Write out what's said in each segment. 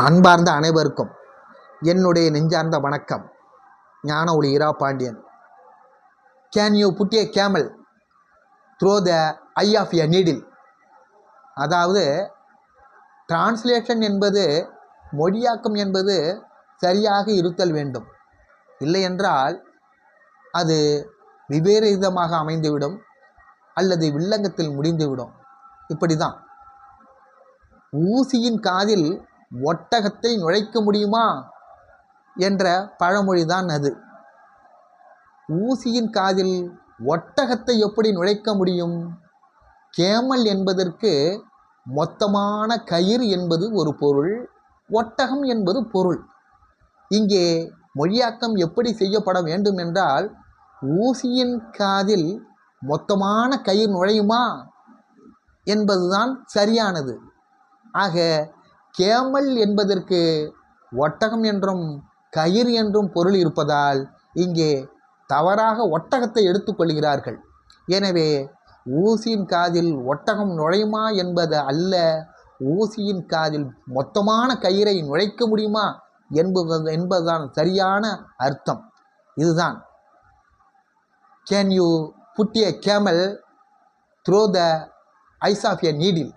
அன்பார்ந்த அனைவருக்கும் என்னுடைய நெஞ்சார்ந்த வணக்கம். Gnana Oli Ira Pandiyan can you put a camel through the eye of a needle அதாவது டிரான்ஸ்லேஷன் என்பது மொழியாக்கம் என்பது சரியாக இருத்தல் வேண்டும். இல்லையென்றால் அது வெவ்வேறு விதமாக அமைந்துவிடும் அல்லது வில்லங்கத்தில் முடிந்துவிடும். இப்படி தான் ஊசியின் காதில் ஒட்டகத்தை நுழைக்க முடியுமா? என்ற பழமொழி தான் அது. ஊசியின் காதில் ஒட்டகத்தை எப்படி நுழைக்க முடியும்? கேமல் என்பதற்கு மொத்தமான கயிறு என்பது ஒரு பொருள் ஒட்டகம் என்பது பொருள். இங்கே மொழியாக்கம் எப்படி செய்யப்பட வேண்டும் என்றால் ஊசியின் காதில் மொத்தமான கயிறு நுழையுமா? என்பதுதான் சரியானது. ஆக கேமல் என்பதற்கு ஒட்டகம் என்றும் கயிறு என்றும் பொருள் இருப்பதால் இங்கே தவறாக ஒட்டகத்தை எடுத்துக்கொள்கிறார்கள் எனவே ஊசியின் காதில் ஒட்டகம் நுழையுமா என்பது அல்ல ஊசியின் காதில் மொத்தமான கயிறை நுழைக்க முடியுமா என்பது என்பதுதான் சரியான அர்த்தம். இதுதான். Can you put a camel through the eyes of a needle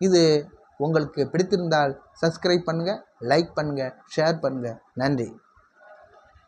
இது உங்களுக்கு பிடித்திருந்தால் சப்ஸ்கிரைப் பண்ணுங்கள் லைக் பண்ணுங்கள் ஷேர் பண்ணுங்கள் நன்றி.